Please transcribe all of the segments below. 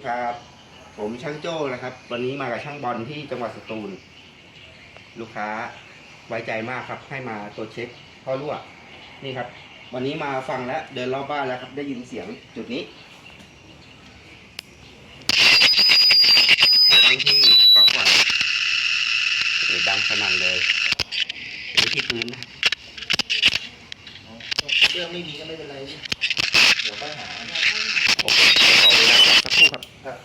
ดีครับ ผมช่างโจ้นะครับ วันนี้มากับช่างบอลที่จังหวัดสตูล ลูกค้าไว้ใจมากครับให้มาตรวจเช็คท่อรั่วนี่ครับ วันนี้มาฟังแล้วเดินรอบบ้านแล้วครับได้ยินเสียงจุดนี้ฟังที่ก๊อกก่อนเออดังสนั่นเลยนี่ที่พื้นนะเรื่องไม่มีก็ไม่เป็นไรเดี๋ยวค่อยหาโอเคเดี๋ยวขอเวลาสักครู่ครับ ครับ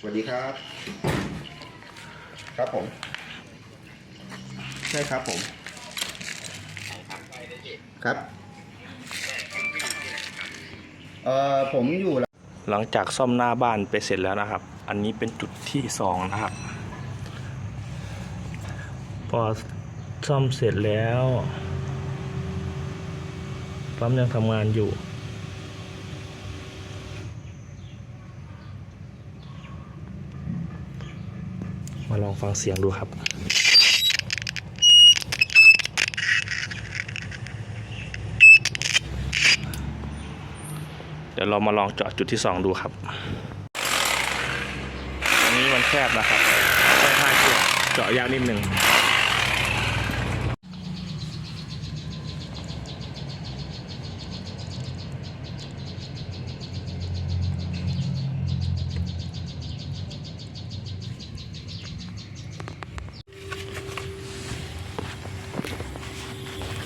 สวัสดี ครับครับผม ใช่ครับผม ครับ เอ่อ ผมอยู่ หลังจากซ่อมหน้าบ้านไปเสร็จแล้วนะครับ อันนี้เป็นจุดที่สองนะครับ พอซ่อมเสร็จแล้วปั๊มยังทำงานอยู่ มาลองฟังเสียงดูครับเดี๋ยวเรามาลองเจาะจุดที่สองดูครับ อันนี้มันแคบนะครับค่อนข้างเจาะยากนิดหนึ่ง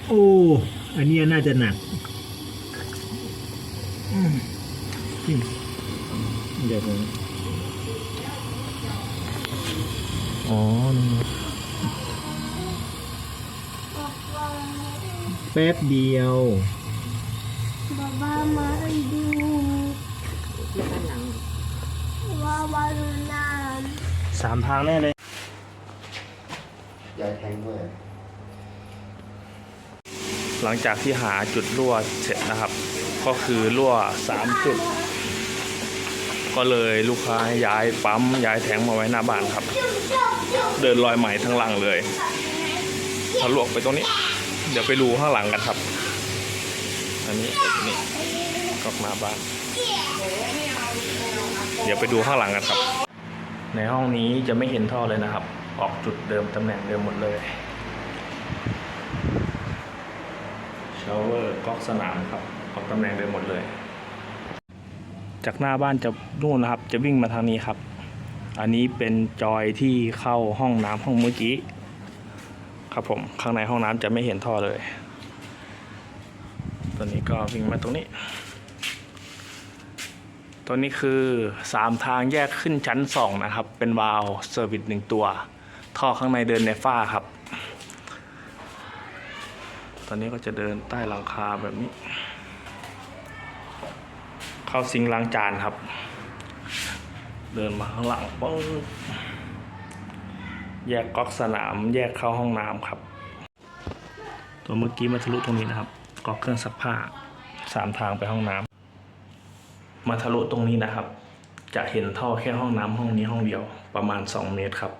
โอ้ อันนี้น่าจะหนักอืมอืมเดี๋ยวผมอ๋อนี่แป๊บเดียวบ้าบ้ามาดูว่าว่าดูน้สามทางแน่เลยยายแทงด้วย หลังจากที่หาจุดรั่วเสร็จนะครับ ก็คือรั่วสามจุด ก็เลยลูกค้าย้ายปั๊มย้ายแทงมาไว้หน้าบ้านครับ เดินลอยใหม่ทั้งหลังเลยทะลวกไปตรงนี้ เดี๋ยวไปดูข้างหลังกันครับ อันนี้นี่ก็มาบ้าน เดี๋ยวไปดูข้างหลังกันครับ ในห้องนี้จะไม่เห็นท่อเลยนะครับ ออกจุดเดิมตำแหน่งเดิมหมดเลยาวเวอร์ก๊อกสนามครับออกตำแหน่งเดิมหมดเลย จากหน้าบ้านจะนู่นนะครับ จะวิ่งมาทางนี้ครับ อันนี้เป็นจอยที่เข้าห้องน้ำห้องเมื่อกี้ ครับผมข้างในห้องน้ำจะไม่เห็นท่อเลยตัวนี้ก็วิ่งมาตรงนี้ ตัวนี้คือสามทางแยกขึ้นชั้นสองนะครับ เป็นวาล์วเซอร์วิสหนึ่งตัว ท่อข้างในเดินในฝ้าครับ อนนี้ก็จะเดินใต้หลังคาแบบนี้ เข้าซิงล้างจานครับ เดินมาข้างหลังปึ๊บแยกก๊อกสนามแยกเข้าห้องน้ำครับ ตัวเมื่อกี้มาทะลุตรงนี้นะครับก๊อกเครื่องซักผ้าสามทางไปห้องน้ำมาทะลุตรงนี้นะครับ จะเห็นท่อแค่ห้องน้ำห้องนี้ห้องเดียวประมาณ 2 เมตรครับ